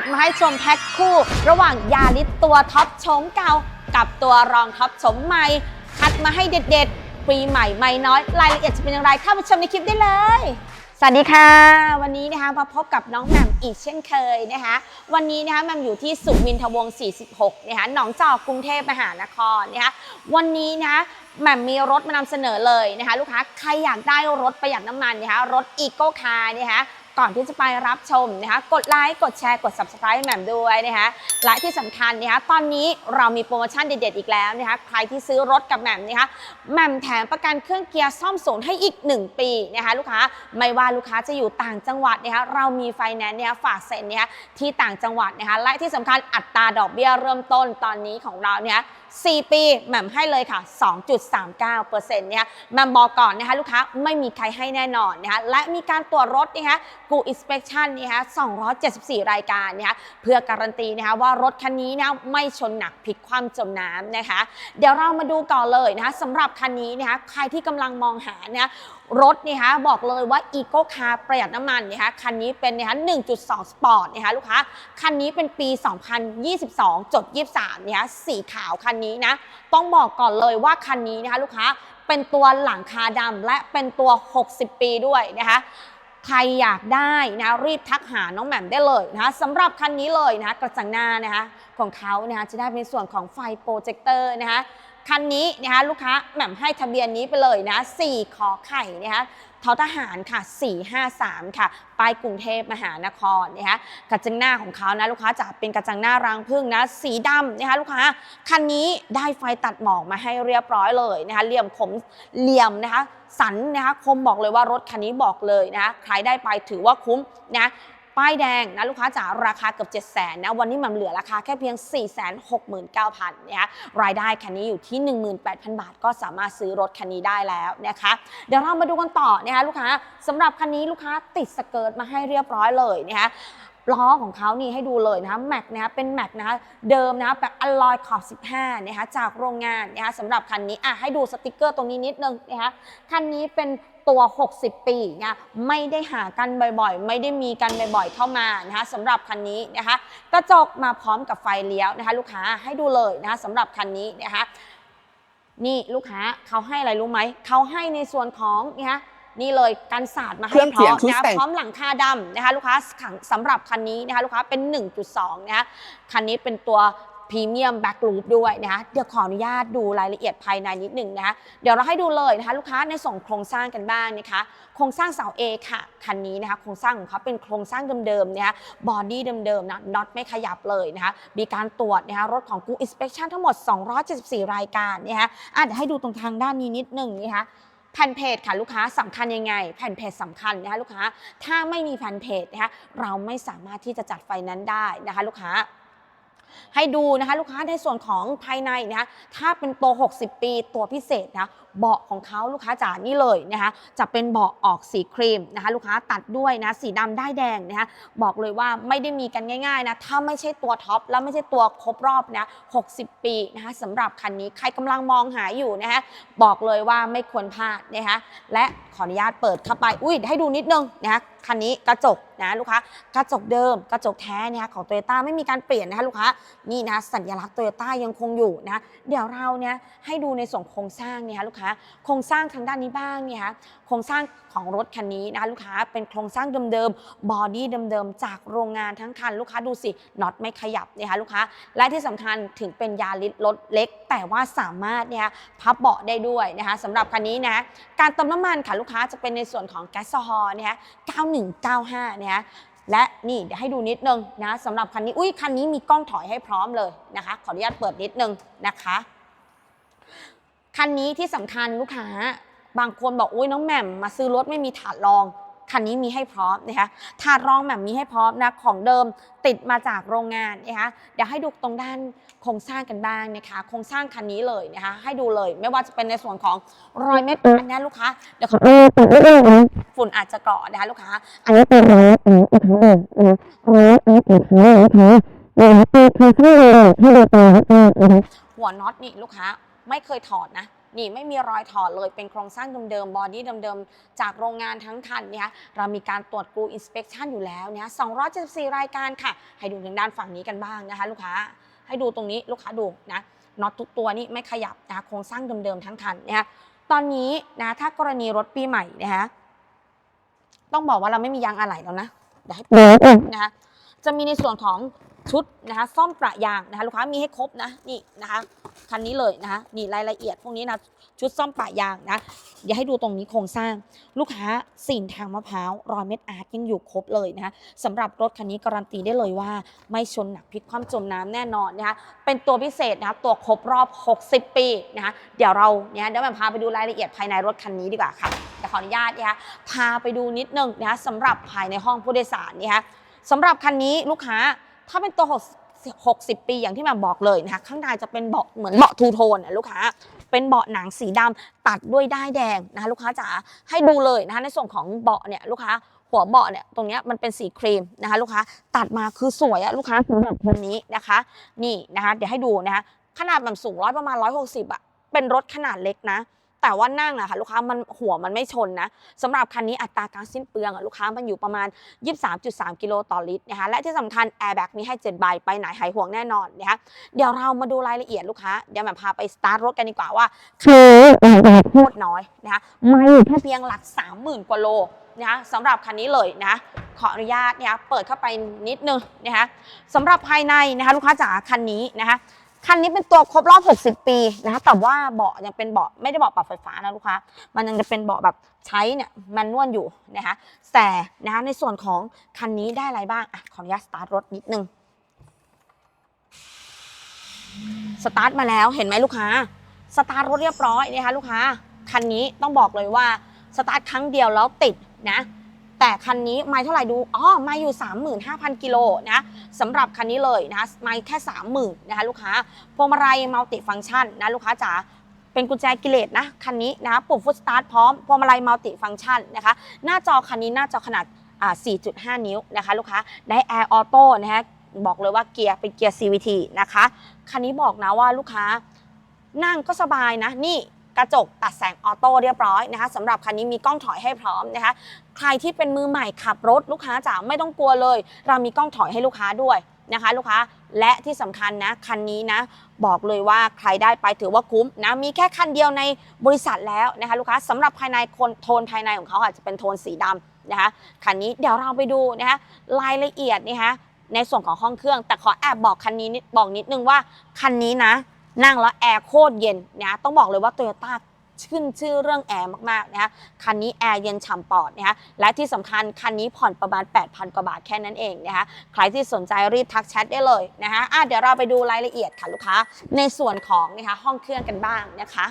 ดมาให้ชมแพ็คคู่ ระหว่างยาลิสตัวท็อปโฉมเก่า กับตัวรองท็อปโฉมใหม่ คัดมาให้เด็ดๆ ปีใหม่ไม่น้อย รายละเอียดจะเป็นอย่างไรเข้าไปชมในคลิปได้เลย สวัสดีค่ะ วันนี้นะคะมาพบกับน้องแหม่มอีกเช่นเคยนะคะ วันนี้นะคะแหม่มอยู่ที่สุวินทวงศ์46นะคะหนองจอกกรุงเทพมหานครนะคะวันนี้นะแหม่มมีรถมานำเสนอเลยนะคะ ลูกค้าใครอยากได้รถประหยัดน้ำมันนะคะรถอีโก้คาร์นะคะ ก่อนที่จะไปรับชมนะคะกดไลค์กดแชร์กด subscribe แหม่มด้วยนะคะและที่สำคัญนะคะตอนนี้เรามีโปรโมชั่นเด็ดๆอีกแล้วนะคะใครที่ซื้อรถกับแหม่มนะคะแหม่มแถมประกันเครื่องเกียร์ซ่อมศูนย์ให้อีก 1 ปีนะคะลูกค้าไม่ว่าลูกค้าจะอยู่ต่างจังหวัดนะคะเรามีไฟแนนซ์นี่ยฝากเซ็นเนี่ยที่ต่างจังหวัดนะคะและที่สำคัญอัตราดอกเบี้ยเริ่มต้นตอนนี้ของเราเนี่ย 4 ปีแหม่มให้เลยค่ะ 2.39%เนี่ยแหม่มบอกก่อนนะคะลูกค้าไม่มีใครให้แน่นอนนะคะและมีการตรวจรถนะคะกูอิสเปกชันนะคะ274 รายการนะคะเพื่อการันตีนะคะว่ารถคันนี้นะไม่ชนหนักผิดความจมน้ำนะคะ เดี๋ยวเรามาดูก่อนเลยนะคะสำหรับคันนี้นะคะใครที่กำลังมองหานะคะ รถนะคะบอกเลยว่า Eco Car ประหยัดน้ำมันนะคะคันนี้เป็นนะคะ1.2 Sport นะคะลูกค้า คันนี้เป็นปี 2022 จด 23นะคะสีขาวคันนี้นะ ต้องบอกก่อนเลยว่าคันนี้นะคะลูกค้าเป็นตัวหลังคาดำและเป็นตัว 60 ปีด้วยนะคะใครอยากได้นะรีบทักหาน้องแหม่มได้เลยนะะสำหรับคันนี้เลยนะะกระจังหน้านะคะของเขานะคะจะได้เป็นส่วนของไฟโปรเจคเตอร์นะคะ คันนี้นะคะลูกค้าแหม่มให้ทะเบียนนี้ไปเลยนะ4ขอไข่นะคะทอทหารค่ะ 453 ค่ะป้ายกรุงเทพมหานครนะคะกระจังหน้าของเขานะลูกค้าจะเป็นกระจังหน้ารางพึ่งนะสีดำนะคะลูกค้าคันนี้ได้ไฟตัดหมอกมาให้เรียบร้อยเลยนะคะเหลี่ยมคมเหลี่ยมนะคะสันนะคะคมบอกเลยว่ารถคันนี้บอกเลยนะใครได้ไปถือว่าคุ้มนะ ป้ายแดงนะลูกค้าจ๋าราคาเกือบ 7 0 0 0 0นนะวันนี้มันเหลือราคาแค่เพียง 469,000นะคะรายได้คันนี้อยู่ที่ 18,000 บาท ก็สามารถซื้อรถคันนี้ได้แล้วนะคะ เดี๋ยวเรามาดูกันต่อนะคะลูกค้าสำหรับคันนี้ลูกค้าติดสเกิร์ตมาให้เรียบร้อยเลยนะคะล้อของเขานี่ให้ดูเลยนะคะแม็กนะเป็นแม็กนะคะเดิมนะคะแบบอลลอยขอบ 15นะคะจากโรงงานนะคะสำหรับคันนี้อะให้ดูสติกเกอร์ตรงนี้นิดนึงนะคะคันนี้เป็น ตัว 60 ปีนะไม่ได้หากันบ่อยๆ ไม่ได้มีกันบ่อยๆ เข้ามานะคะสำหรับคันนี้นะคะกระจกมาพร้อมกับไฟเลี้ยวนะคะ ลูกค้าให้ดูเลยนะคะสำหรับคันนี้นะคะนี่ลูกค้าเขาให้อะไรรู้ไหมเขาให้ในส่วนของนะคะนี่เลยกันศาสตร์มาให้เครื่องพเสีร้ยองมชุดนะแต่งพร้อมหลังคาดำนะคะลูกค้าขังสำหรับคันนี้นะคะลูกค้าเป็น 1.2นะคะคันนี้เป็นตัว พรีเมียมแบ็กลูปด้วยนะคะเดี๋ยวขออนุญาตดูรายละเอียดภายในนิดหนึ่งนะคะเดี๋ยวเราให้ดูเลยนะคะลูกค้าในส่งโครงสร้างกันบ้างนะคะโครงสร้างเสา A ค่ะคันนี้นะคะโครงสร้างของเขาเป็นโครงสร้างเดิมๆนะคะบอดี้เดิมๆนะน็อตไม่ขยับเลยนะคะมีการตรวจนะคะรถของกูอินสเป t ชันทั้งหมด 274 รายการนะคะอะเดี๋ยวให้ดูตรงทางด้านนี้นิดหนึ่งนะคะแผ่นเพจค่ะลูกค้าสำคัญยังไง แผ่นเพจสำคัญนะคะลูกค้าถ้าไม่มีแผ่นเพจนะคะเราไม่สามารถที่จะจัดไฟนั้นได้นะคะลูกค้า ให้ดูนะคะลูกค้าในส่วนของภายในนะคะถ้าเป็นตัว60 ปีตัวพิเศษนะเบาะของเขาลูกค้าจ๋านี่เลยนะคะจะเป็นเบาะออกสีครีมนะคะลูกค้าตัดด้วยนะสีดำได้แดงนะคะบอกเลยว่าไม่ได้มีกันง่ายๆนะถ้าไม่ใช่ตัวท็อปแล้วไม่ใช่ตัวครบรอบนะ60 ปีนะคะสำหรับคันนี้ใครกำลังมองหาอยู่นะคะบอกเลยว่าไม่ควรพลาดนะคะและขออนุญาตเปิดเข้าไปอุ้ยให้ดูนิดนึงนะคะคันนี้กระจกนะลูกค้ากระจกเดิม กระจกแท้เนี่ยของโตโยต้าไม่มีการเปลี่ยนนะคะลูกค้านี่นะสัญลักษณ์โตโยต้ายังคงอยู่นะเดี๋ยวเราเนี่ยให้ดูในส่วนโครงสร้างเนี่ยลูกค้าโครงสร้างทางด้านนี้บ้างเนี่ยคะโครงสร้างของรถคันนี้นะคะลูกค้าเป็นโครงสร้างเดิมๆบอดี้เดิมๆจากโรงงานทั้งคันลูกค้าดูสิน็อตไม่ขยับนะคะลูกค้าและที่สำคัญถึงเป็นยาลิสรถเล็ก แต่ว่าสามารถเนี่ยพับเบาะได้ด้วยนะคะสำหรับคันนี้นะการเติมน้ำมันค่ะลูกค้าจะเป็นในส่วนของแก๊สฮอล์นะคะ9195นะคะและนี่เดี๋ยวให้ดูนิดนึงนะสำหรับคันนี้อุ้ยคันนี้มีกล้องถอยให้พร้อมเลยนะคะ ขออนุญาตเปิดนิดนึงนะคะ คันนี้ที่สำคัญลูกค้า บางคนบอกอุ้ยน้องแหม่มมาซื้อรถไม่มีถาดรอง คันนี้มีให้พร้อมนะคะถาดรองแหม่มมีให้พร้อมนะของเดิมติดมาจากโรงงานนะคะเดี๋ยวให้ดูตรงด้านโครงสร้างกันบ้างนะคะโครงสร้างคันนี้เลยนะคะให้ดูเลยไม่ว่าจะเป็นในส่วนของรอยเม็ดอันนี้ลูกค้าเดี๋ยวขอเออแต่ไม่ได้นะฝุ่นอาจจะเกาะนะคะลูกค้าอันนี้เป็นร้อยเออทั้งหมดนะร้อยเออเป็นร้อยนะคะเนี่ยคือคือที่เลยให้ดูตัวเออเออหัวน็อตนี่ลูกค้า ไม่เคยถอดนะนี่ไม่มีรอยถอดเลยเป็นโครงสร้างเดิมๆบอดี้เดิมๆ จากโรงงานทั้งคันเนี่ยเรามีการตรวจกรูอินสเป t ชันอยู่แล้วเนี่ย274 รายการค่ะ ให้ดูทางด้านฝั่งนี้กันบ้างนะคะ ลูกค้าให้ดูตรงนี้ลูกค้าดูนะน็อตทุกตัวนี่ไม่ขยับนะคะโครงสร้างเดิมๆทั้งคันนะคะตอนนี้นะถ้ากรณีรถปีใหม่นะคะต้องบอกว่าเราไม่มียางอะไหล่แล้วนะเดี๋ยวให้เดี๋ยวก่อนนะคะจะมีในส่วนของชุดนะคะซ่อมประยางนะคะลูกค้ามีให้ครบนะนี่นะคะ คันนี้เลยนะคะนี่รายละเอียดพวกนี้นะชุดซ่อมปะยางนะเดี๋ยวให้ดูตรงนี้โครงสร้าง ลูกค้าสิ่งทางมะพร้าวรอยเม็ดอาร์ตยังอยู่ครบเลยนะคะสำหรับรถคันนี้การันตีได้เลยว่า ไม่ชนหนักพลิกคว่ำจมน้ำแน่นอนนะคะเป็นตัวพิเศษนะคะตัวครบรอบ 60 ปีนะคะเดี๋ยวเราเนี่ยเดี๋ยวมาพาไปดูรายละเอียดภายในรถคันนี้ดีกว่าค่ะแต่ขออนุญาตนะคะพาไปดูนิดนึงนะคะสำหรับภายในห้องผู้โดยสารนะคะสำหรับคันนี้ลูกค้าถ้าเป็นตัว 60 ปีอย่างที่แม่บอกเลยนะคะข้างในจะเป็นเบาะเหมือนเบาะทูโทนนะลูกค้าเป็นเบาะหนังสีดำตัดด้วยด้ายแดงนะคะลูกค้าจ๋าให้ดูเลยนะคะในส่วนของเบาะเนี่ยลูกค้าหัวเบาะเนี่ยตรงเนี้ยมันเป็นสีครีมนะคะลูกค้าตัดมาคือสวยอะลูกค้าสำหรับคันนี้นะคะ นี่นะคะเดี๋ยวให้ดูนะคะขนาดแบบสูงร้อยประมาณ 160อะเป็นรถขนาดเล็กนะ แต่ว่านั่งอะค่ะลูกค้ามันหัวมันไม่ชนนะสำหรับคันนี้อัตราการสิ้นเปลืองอะลูกค้ามันอยู่ประมาณ 23.3 กิโลต่อลิตรนะคะและที่สำคัญแอร์แบ็กมีให้7ใบไปไหนหายห่วงแน่นอนนะคะเดี๋ยวเรามาดูรายละเอียดลูกค้าเดี๋ยวแหม่มพาไปสตาร์ทรถกันดีกว่าว่าคือเอ่อโคตรน้อยนะคะไม่แค่เพียงหลัก 30,000 กว่าโลนะคะสำหรับคันนี้เลยนะขออนุญาตนะคะเปิดเข้าไปนิดนึงนะคะสำหรับภายในนะคะลูกค้าจ๋าคันนี้นะคะ คันนี้เป็นตัวครบรอบ 60 ปีนะคะแต่ว่าเบาะยังเป็นเบาะไม่ได้เบาะปรับไฟฟ้านะลูกค้า มันยังจะเป็นเบาะแบบใช้เนี่ยแมนนวลอยู่นะคะแต่นะคะในส่วนของคันนี้ได้อะไรบ้างอะขออนุญาตสตาร์ทรถนิดนึงสตาร์ทมาแล้วเห็นไหมลูกค้าสตาร์ทรถเรียบร้อยนะคะลูกค้าคันนี้ต้องบอกเลยว่าสตาร์ทครั้งเดียวแล้วติดนะ แต่คันนี้ไม่เท่าไหร่ดูอ๋อไม่อยู่ 35,000 กิโลนะสำหรับคันนี้เลยนะไม่แค่ 30,000นะคะลูกค้าพวงมาลัยมัลติฟังก์ชันนะลูกค้าจ๋าเป็นกุญแจกิเลสนะคันนี้นะปุ่มฟุตสตาร์ทพร้อมพวงมาลัยมัลติฟังก์ชันนะคะหน้าจอคันนี้หน้าจอขนาดอ่า4.5 นิ้วนะคะลูกค้าได้แอร์ออโต้นะฮะบอกเลยว่าเกียร์เป็นเกียร์ CVT นะคะ คันนี้บอกนะว่าลูกค้านั่งก็สบายนะนี่ กระจกตัดแสงออโต้เรียบร้อยนะคะสำหรับคันนี้มีกล้องถอยให้พร้อมนะคะ ใครที่เป็นมือใหม่ขับรถลูกค้าจ๋าไม่ต้องกลัวเลย เรามีกล้องถอยให้ลูกค้าด้วยนะคะ ลูกค้าและที่สำคัญนะคันนี้นะ บอกเลยว่าใครได้ไปถือว่าคุ้มนะมีแค่คันเดียวในบริษัทแล้วนะคะ ลูกค้าสำหรับภายในคนโทนภายในของเขาอาจจะเป็นโทนสีดำนะคะคันนี้เดี๋ยวเราไปดูนะคะรายละเอียดนะคะในส่วนของห้องเครื่อง แต่ขอแอบบอกคันนี้บอกนิดนึงว่าคันนี้นะ นั่งแล้วแอร์โคตรเย็นนะต้องบอกเลยว่าโตโยต้าขึ้นชื่อเรื่องแอร์มากๆนะคะคันนี้แอร์เย็นฉ่ำปอดนะคะและที่สำคัญคันนี้ผ่อนประมาณ 8,000 กว่าบาทแค่นั้นเองนะคะใครที่สนใจรีบทักแชทได้เลยนะคะอะเดี๋ยวเราไปดูรายละเอียดค่ะลูกค้า ในส่วนของนะคะห้องเครื่องกันบ้างนะคะ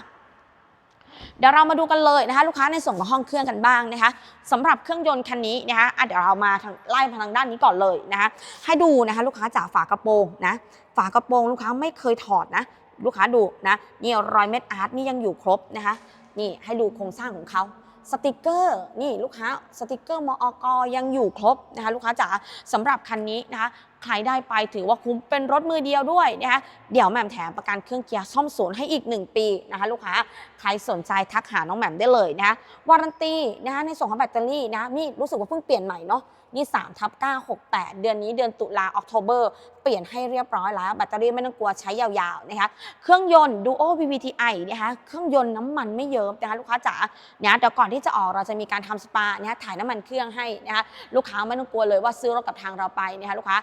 เดี๋ยวเรามาดูกันเลยนะคะลูกค้าในส่วนของห้องเครื่องกันบ้างนะคะสำหรับเครื่องยนต์คันนี้นะคะอะเดี๋ยวเรามาทางไล่ทางด้านนี้ก่อนเลยนะคะให้ดูนะคะลูกค้าจากฝากระโปรงนะฝากระโปรงลูกค้าไม่เคยถอดนะ ลูกค้าดูนะนี่รอยเม็ดอาร์ตนี่ยังอยู่ครบนะคะ นี่ให้ดูโครงสร้างของเขาสติกเกอร์นี่ลูกค้าสติกเกอร์มอกยังอยู่ครบนะคะลูกค้าจ๋าสำหรับคันนี้นะคะใครได้ไปถือว่าคุ้มเป็นรถมือเดียวด้วยนะคะเดี๋ยวแหม่มแถมประกันเครื่องเกียร์ซ่อมศูนย์ให้อีก 1 ปีนะคะลูกค้าใครสนใจทักหาน้องแหม่มได้เลยนะคะวารันตีนะคะในส่วนของแบตเตอรี่นะนี่รู้สึกว่าเพิ่งเปลี่ยนใหม่เนาะ นี่3ทับ968 เดือนนี้เดือนตุลาออกโทเบอร์เปลี่ยนให้เรียบร้อยแล้ว แบตเตอรี่ไม่ต้องกลัวใช้ยาวๆนะคะเครื่องยนต์ Duo VVTi นะคะเครื่องยนต์น้ำมันไม่เยิ้มนะคะลูกค้าจ๋าเนี่ยเดี๋ยวก่อนที่จะออกเราจะมีการทำสปาเนี่ยถ่ายน้ำมันเครื่องให้นะคะลูกค้าไม่ต้องกลัวเลยว่าซื้อรถกับทางเราไปนะคะลูกค้า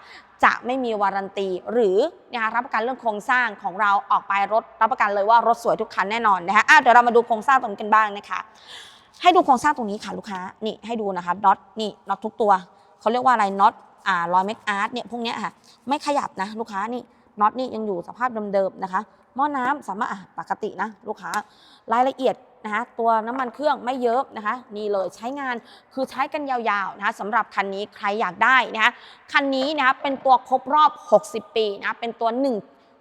จะไม่มีวารันตีหรือนะคะรับประกันเรื่องโครงสร้างของเราออกไปรถรับประกันเลยว่ารถสวยทุกคันแน่นอนนะคะะเดี๋ยวเรามาดูโครงสร้างตรงนี้กันบ้างนะคะ ให้ดูโครงสร้างตรงนี้ค่ะลูกค้านี่ให้ดูนะคะน็อตนี่น็อตทุกตัว เขาเรียกว่าอะไรน็อตอ่ารอยเมกอาร์ตเนี่ยพวกเนี้ยค่ะไม่ขยับนะลูกค้านี่น็อตนี่ยังอยู่สภาพเดิมๆนะคะ หม้อน้ำสามารถอะปกตินะลูกค้ารายละเอียดนะคะตัวน้ำมันเครื่องไม่เยอะนะคะนี่เลยใช้งานคือใช้กันยาวๆนะคะสำหรับคันนี้ใครอยากได้นะคะคันนี้นะคะเป็นตัวครบรอบ 60 ปีนะคะเป็นตัว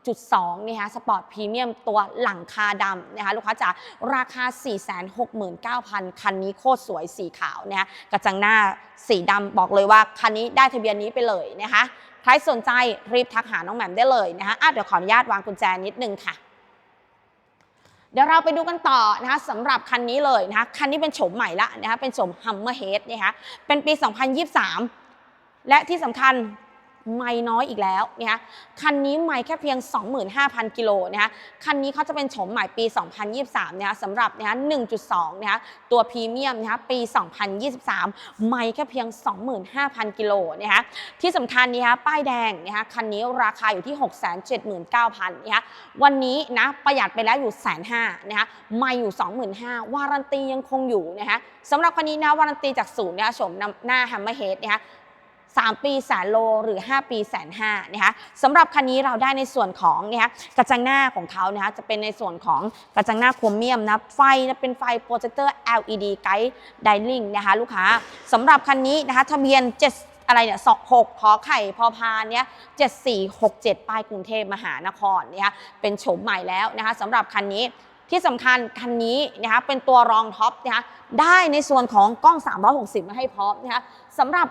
1.2นะคะสปอร์ตพรีเมียมตัวหลังคาดำนะคะลูกค้าจ๋าราคา 469,000 คันนี้โคตรสวยสีขาวนะคะกระจังหน้าสีดำบอกเลยว่าคันนี้ได้ทะเบียนนี้ไปเลยนะคะใครสนใจรีบทักหาน้องแหม่มได้เลยนะคะอะเดี๋ยวขออนุญาตวางกุญแจนิดนึงค่ะเดี๋ยวเราไปดูกันต่อนะคะสำหรับคันนี้เลยนะคะคันนี้เป็นโฉมใหม่ละนะคะเป็นโฉม Hummer Head นะคะเป็นปี 2023 และที่สำคัญ ไม่น้อยอีกแล้วนะคะคันนี้ไม่แค่เพียง 25,000 กิโลนะคะคันนี้เขาจะเป็นโฉมใหม่ปี 2023นะคะสำหรับนะคะ1.2นะคะตัวพรีเมียมนะคะปี 2023 ไม่แค่เพียง 25,000 กิโลนะคะที่สำคัญนะคะป้ายแดงนะคะคันนี้ราคาอยู่ที่ 679,000นะคะวันนี้นะประหยัดไปแล้วอยู่แสนห้านะคะไม่อยู่ 25,000วารันตียังคงอยู่นะคะสำหรับคันนี้นะวารันตีจากศูนย์นะคะโฉมหน้า Hammer Head นะคะ 3 ปีแสนโลหรือ 5 ปีแสนห้านะคะสำหรับคันนี้เราได้ในส่วนของนะคะกระจังหน้าของเขานะคะจะเป็นในส่วนของกระจังหน้าโครเมียมนะไฟนะเป็นไฟโปรเจคเตอร์ LED ไกด์ไดลิงนะคะลูกค้าสำหรับคันนี้นะคะทะเบียน 7อะไรเนี่ยสองหกขอไข่พอพานเนี่ย7467ป้ายกรุงเทพมหานครนะคะเป็นโฉมใหม่แล้วนะคะสำหรับคันนี้ที่สำคัญคันนี้นะคะเป็นตัวรองท็อปนะคะได้ในส่วนของกล้อง 360 มาให้พร้อมนะคะสำหรับ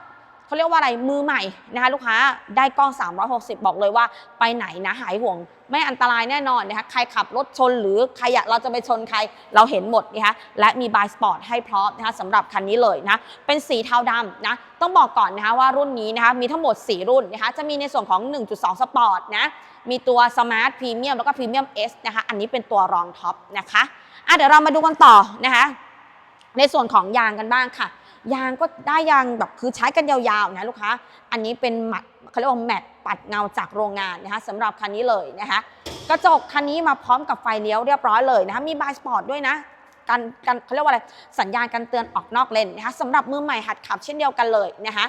เขาเรียกว่าอะไรมือใหม่นะคะลูกค้าได้กล้อง 360 บอกเลยว่าไปไหนนะหายห่วง ไม่อันตรายแน่นอนนะคะใครขับรถชนหรือใครอยากเราจะไปชนใครเราเห็นหมดนะคะและมีบายสปอร์ตให้พร้อมนะคะสำหรับคันนี้เลยนะเป็นสีเทาดำนะต้องบอกก่อนนะคะว่ารุ่นนี้นะคะมีทั้งหมด 4 รุ่นนะคะจะมีในส่วนของ 1.2 สปอร์ตนะมีตัวสมาร์ทพรีเมียมแล้วก็พรีเมียม S นะคะอันนี้เป็นตัวรองท็อปนะคะอะเดี๋ยวเรามาดูกันต่อนะคะในส่วนของยางกันบ้างค่ะ ยางก็ได้ยางแบบคือใช้กันยาวๆนะลูกค้า อันนี้เป็นหมัดเขาเรียกว่าแมตต์ปัดเงาจากโรงงานนะคะสำหรับคันนี้เลยนะคะกระจกคันนี้มาพร้อมกับไฟเลี้ยวเรียบร้อยเลยนะคะมีบายสปอร์ตด้วยนะกันกันเขาเรียกว่าอะไรสัญญาณการเตือนออกนอกเลนนะคะสำหรับมือใหม่หัดขับเช่นเดียวกันเลยนะคะ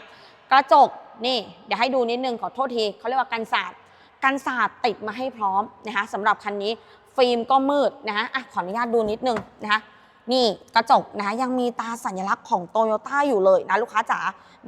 กระจกนี่เดี๋ยวให้ดูนิดนึงขอโทษทีเขาเรียกว่ากันสาดกันสาดติดมาให้พร้อมนะคะสำหรับคันนี้ฟิล์มก็มืดนะคะอะขออนุญาตดูนิดนึงนะคะ นี่กระจกนะยังมีตาสัญลักษณ์ของโตโยต้าอยู่เลยนะลูกค้าจ๋า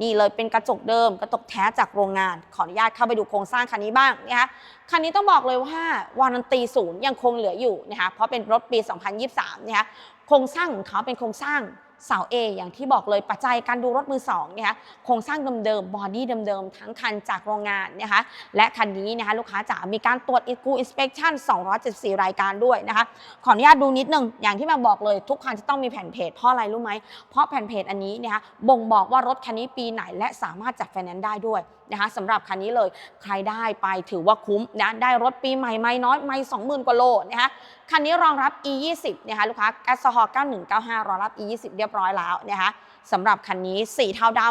นี่เลยเป็นกระจกเดิมกระจกแท้จากโรงงาน ขออนุญาตเข้าไปดูโครงสร้างคันนี้บ้างนะคะคันนี้ต้องบอกเลยว่าวารันตีศูนย์ยังคงเหลืออยู่นะคะเพราะเป็นรถปี 2023นะคะโครงสร้างของเขาเป็นโครงสร้าง สาว A อย่างที่บอกเลยปัจจัยการดูรถมือสองนะคะโครงสร้างเดิมๆบอดี้เดิมๆทั้งคันจากโรงงานนะคะและคันนี้นะคะลูกค้าจ๋ามีการตรวจ ECU inspection 274 รายการด้วยนะคะขออนุญาตดูนิดนึงอย่างที่มาบอกเลยทุกคันจะต้องมีแผ่นเพจเพราะอะไรรู้ไหมเพราะแผ่นเพจอันนี้นะคะบ่งบอกว่ารถคันนี้ปีไหนและสามารถจัดไฟแนนซ์ได้ด้วยนะคะสำหรับคันนี้เลยใครได้ไปถือว่าคุ้มนะได้รถปีใหม่ไม่น้อยไม่20,000กว่าโลนะคะ คันนี้รองรับ e 2 0นะคะลูกค้าแก๊สโซฮอล์9195 รองรับ e 2 0เรียบร้อยแล้วนะคะสำหรับคันนี้สีเทาด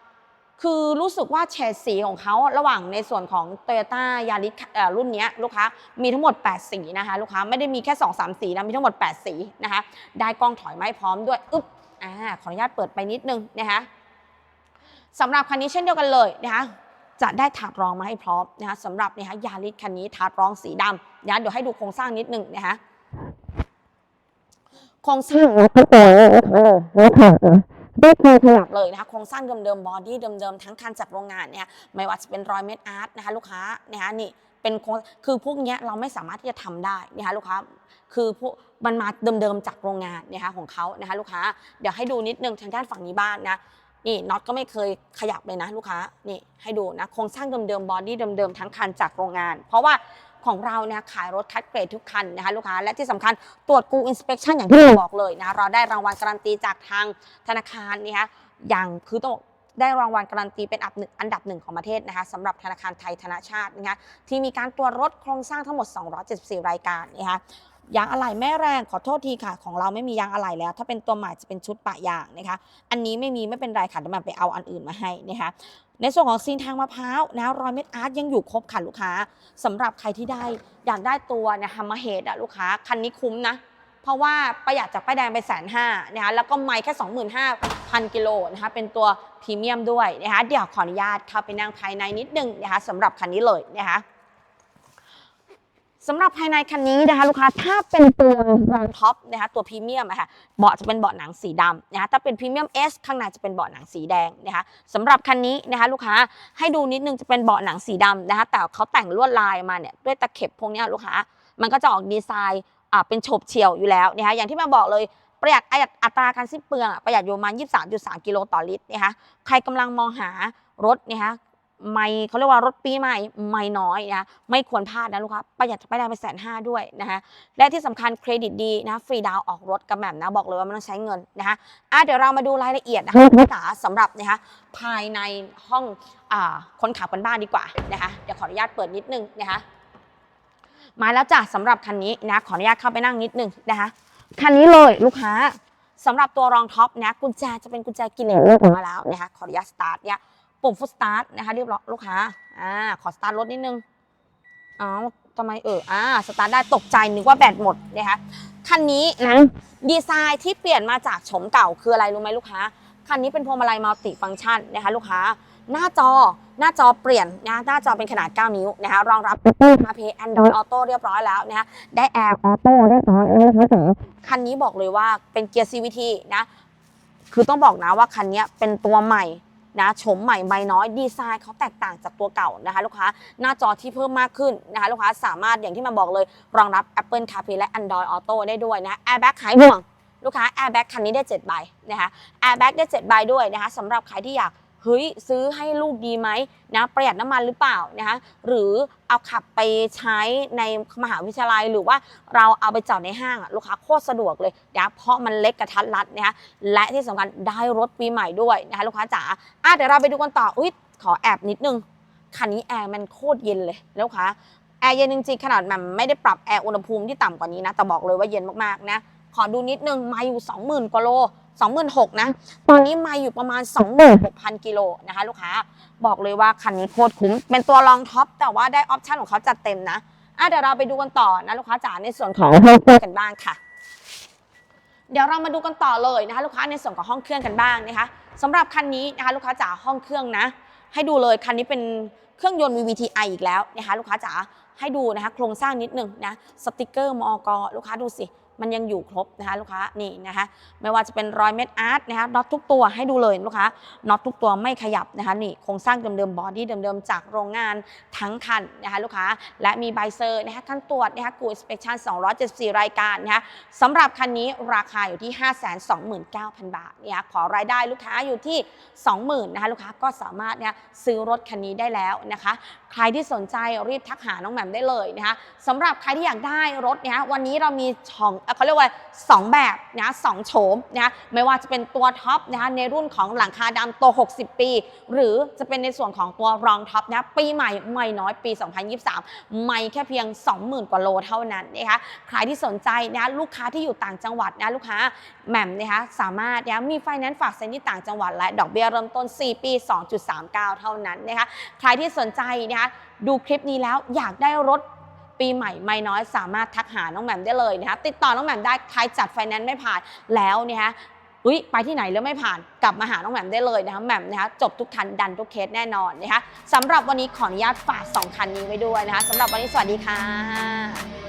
ำคือรู้สึกว่าเฉดสีของเขาระหว่างในส่วนของ t o y ยต้ายาริสรุ่นนี้ลูกค้ามีทั้งหมด 8 สีนะคะลูกค้าไม่ได้มีแค่ 2 3 สีนะมีทั้งหมด 8 สีนะคะได้กล้องถอยไม้พร้อมด้วยอึ๊บอ่าขออนุญาตเปิดไปนิดนึงนะคะสำหรับคันนี้เช่นเดียวกันเลยนะคะ จะได้ถาดรองมาให้พร้อมนะคะสำหรับนะคะยาริสคันนี้ถาดรองสีดำนะเดี๋ยวให้ดูโครงสร้างนิดนึงนะคะโครงสร้างก็ตัวนี้นะคะเลยนได้เคยขยับเลยนะคะโครงสร้างเดิมๆบอดี้เดิมๆทั้งคันจากโรงงานเนี่ยไม่ว่าจะเป็นรอยเม็ดอาร์ตนะคะลูกค้านะคะนี่เป็นโครงคือพวกเนี้ยเราไม่สามารถที่จะทำได้นะคะลูกค้าคือพวกมันมาเดิมๆจากโรงงานนะคะของเขานะคะลูกค้าเดี๋ยวให้ดูนิดนึงทางด้านฝั่งนี้บ้างนะ นี่น็อตก็ไม่เคยขยับเลยนะลูกค้านี่ให้ดูนะโครงสร้างเดิมๆบอดี้เดิมๆทั้งคันจากโรงงาน เพราะว่าของเราเนี่ยขายรถคัดเกรดทุกคันนะคะลูกค้าและที่สำคัญตรวจกูอินสเป t ชันอย่างที่เราบอกเลยนะเราได้รางวัลการันตีจากทางธนาคารนะคะอย่างคือต้องได้รางวัลการันตีเป็นอันดับหนึ่งอันดับหนึ่งของประเทศนะคะสำหรับธนาคารไทยธนาชาตินะคะที่มีการตรวจรถโครงสร้างทั้งหมด 274 รายการนะคะ ยางอะไหล่แม่แรงขอโทษทีค่ะ ของเราไม่มียางอะไหล่แล้ว ถ้าเป็นตัวใหม่จะเป็นชุดปะยางนะคะ อันนี้ไม่มีไม่เป็นไรค่ะเดี๋ยวมันไปเอาอันอื่นมาให้นะคะในส่วนของซีนทางมะพร้าวนะรอยเม็ดอาร์ตยังอยู่ครบค่ะลูกค้าสำหรับใครที่ได้อยากได้ตัวเนะฮัมมาเฮดอะลูกค้าคันนี้คุ้มนะ เพราะว่าประหยัดจากป้ายแดงไปแสนห้านะคะแล้วก็ไม่แค่ 25,000 กิโลนะคะเป็นตัวพรีเมียมด้วยนะคะเดี๋ยวขออนุญาตเข้าไปนั่งภายในนิดนึงนะคะสำหรับคันนี้เลยนะคะ สำหรับภายในคันนี้นะคะลูกค้าถ้าเป็นตัวรองท็อปนะคะตัวพรีเมียมอะค่ะเบาะจะเป็นเบาะหนังสีดำนะคะถ้าเป็นพรีเมียม S ข้างในจะเป็นเบาะหนังสีแดงนะคะสำหรับคันนี้นะคะลูกค้าให้ดูนิดนึงจะเป็นเบาะหนังสีดำนะคะแต่เขาแต่งลวดลายมาเนี่ยด้วยตะเข็บพวกเนี้ยลูกค้ามันก็จะออกดีไซน์อ่าเป็นโฉบเฉี่ยวอยู่แล้วนะคะอย่างที่มาบอกเลยประหยัดอัตราการสิ้นเปลืองประหยัดอยู่ประมาณ 23.3 กิโลต่อลิตรนะคะใครกำลังมองหารถนะคะ ไม่เขาเรียกว่ารถปีใหม่ไม่น้อยนะไม่ควรพลาดนะลูกค้าประหยัดไปได้ไปแสนห้าด้วยนะคะและที่สำคัญเครดิตดีนะฟรีดาวน์ออกรถกับแหม่มนะบอกเลยว่าไม่ต้องใช้เงินนะคะอะเดี๋ยวเรามาดูรายละเอียดนะคะจ๋าสำหรับนะคะภายในห้องอ่าคนขับกันบ้านดีกว่านะคะเดี๋ยวขออนุญาตเปิดนิดนึงนะคะมาแล้วจ้ะสำหรับคันนี้นะขออนุญาตเข้าไปนั่งนิดนึงนะคะคันนี้เลยลูกค้าสำหรับตัวรองท็อปนะกุญแจจะเป็นกุญแจกิเลสเลือกมาแล้วนะคะขออนุญาตสตาร์ทเนี่ย ปุ่มฟุตสตาร์ทนะคะเรียบร้อยลูกค้าอ่าขอสตาร์ทรถนิดนึงเอ้าทำไมเอออ่าสตาร์ทได้ตกใจนึกว่าแบตหมดนะคะคันนี้นะดีไซน์ที่เปลี่ยนมาจากโฉมเก่าคืออะไรรู้ไหมลูกค้าคันนี้เป็นพวงมาลัยมัลติฟังก์ชันนะคะลูกค้าหน้าจอหน้าจอเปลี่ยนนะหน้าจอเป็นขนาด 9 นิ้วนะคะรองรับ Apple CarPlay Android Auto เรียบร้อยแล้วนะคะได้แอร์ออโต้เรียบร้อยแล้วนะคะจ๋าคันนี้บอกเลยว่าเป็นเกียร์ CVT นะคือต้องบอกนะว่าคันนี้เป็นตัวใหม่ นะโฉมใหม่ใบน้อยดีไซน์เขาแตกต่างจากตัวเก่านะคะลูกค้าหน้าจอที่เพิ่มมากขึ้นนะคะลูกค้าสามารถอย่างที่มาบอกเลย รองรับ Apple CarPlay และ Android Auto ได้ด้วยนะ Airbag หายห่วงลูกค้า Airbag คันนี้ได้7ใบนะคะ Airbag ได้7ใบด้วยนะคะสำหรับใครที่อยาก เฮ้ยซื้อให้ลูกดีไหมนะประหยัดน้ำมันหรือเปล่านะคะหรือเอาขับไปใช้ในมหาวิทยาลัย หรือว่าเราเอาไปจอดในห้างลูกค้าโคตรสะดวกเลยนะเพราะมันเล็กกระทัดรัดนะคะและที่สำคัญได้รถปีใหม่ด้วยนะคะลูกค้าจ๋าอะเดี๋ยวเราไปดูกันต่ออุ้ยขอแอบนิดนึงคันนี้แอร์มันโคตรเย็นเลยลูกค้าแอร์เย็นจริงๆขนาดมันไม่ได้ปรับแอร์อุณหภูมิที่ต่ำกว่านี้นะแต่บอกเลยว่าเย็นมากๆนะขอดูนิดนึงมาอยู่ 20,000กว่าโล 26,000นะตอนนี้มาอยู่ประมาณ 26,000กิโลนะคะ ลูกค้าบอกเลยว่าคันนี้โคตรคุ้ม เป็นตัวรองท็อปแต่ว่าได้ออปชั่นของเขาจัดเต็มนะอะเดี๋ยวเราไปดูกันต่อนะลูกค้าจ๋าในส่วนของห้องเครื่องกันบ้างค่ะ เดี๋ยวเรามาดูกันต่อเลยนะคะ ลูกค้าในส่วนของห้องเครื่องกันบ้างนะคะสำหรับคันนี้นะคะ ลูกค้าจ๋าห้องเครื่องนะ ให้ดูเลยคันนี้เป็นเครื่องยนต์ VVTi อีกแล้วนะคะ ลูกค้าจ๋าให้ดูนะคะ โครงสร้างนิดหนึ่งนะสติกเกอร์มอกลูกค้าดูสิ มันยังอยู่ครบนะคะลูกค้านี่นะคะไม่ว่าจะเป็นรอยเม็ดอาร์ตนะคะน็อตทุกตัวให้ดูเลยลูกค้าน็อตทุกตัวไม่ขยับนะคะนี่โครงสร้างเดิมๆบอดี้เดิมๆจากโรงงานทั้งคันนะคะลูกค้าและมีใบเซอร์นะคะขั้นตรวจนะคะกูอินสเปคชั่น274 รายการนะคะสำหรับคันนี้ราคาอยู่ที่ 529,000 บาทนะคะขอรายได้ลูกค้าอยู่ที่ 20,000นะคะลูกค้าก็สามารถเนี่ยซื้อรถคันนี้ได้แล้วนะคะ ใครที่สนใจรีบทักหาน้องแหม่มได้เลยนะคะสำหรับใครที่อยากได้รถเนี่ยวันนี้เรามีช่องเขาเรียกว่า2แบบนะสองโฉมนะไม่ว่าจะเป็นตัวท็อปนะคะในรุ่นของหลังคาดำตัว 60 ปี หรือจะเป็นในส่วนของตัวรองท็อปนะปีใหม่ไม่น้อยปี 2023 ไม่แค่เพียง 20,000 กว่าโลเท่านั้นนะคะใครที่สนใจนะลูกค้าที่อยู่ต่างจังหวัดนะลูกค้าแหม่มนะคะสามารถนะมีไฟแนนซ์ฝากเซ็นที่ต่างจังหวัดและดอกเบี้ยเริ่มต้น 4 ปี 2.39 เท่านั้นนะคะใครที่สนใจนะคะดูคลิปนี้แล้วอยากได้รถปีใหม่ไม่น้อยสามารถทักหาน้องแหม่มได้เลยนะคะติดต่อน้องแหม่มได้ใครจัดไฟแนนซ์ไม่ผ่านแล้วเนี่ยฮะอุ้ยไปที่ไหนแล้วไม่ผ่านกลับมาหาน้องแหม่มได้เลยนะคะแหม่มนะคะจบทุกคันดันทุกเคสแน่นอนนะคะสำหรับวันนี้ขออนุญาตฝากสองคันนี้ไว้ด้วยนะคะสำหรับวันนี้สวัสดีค่ะ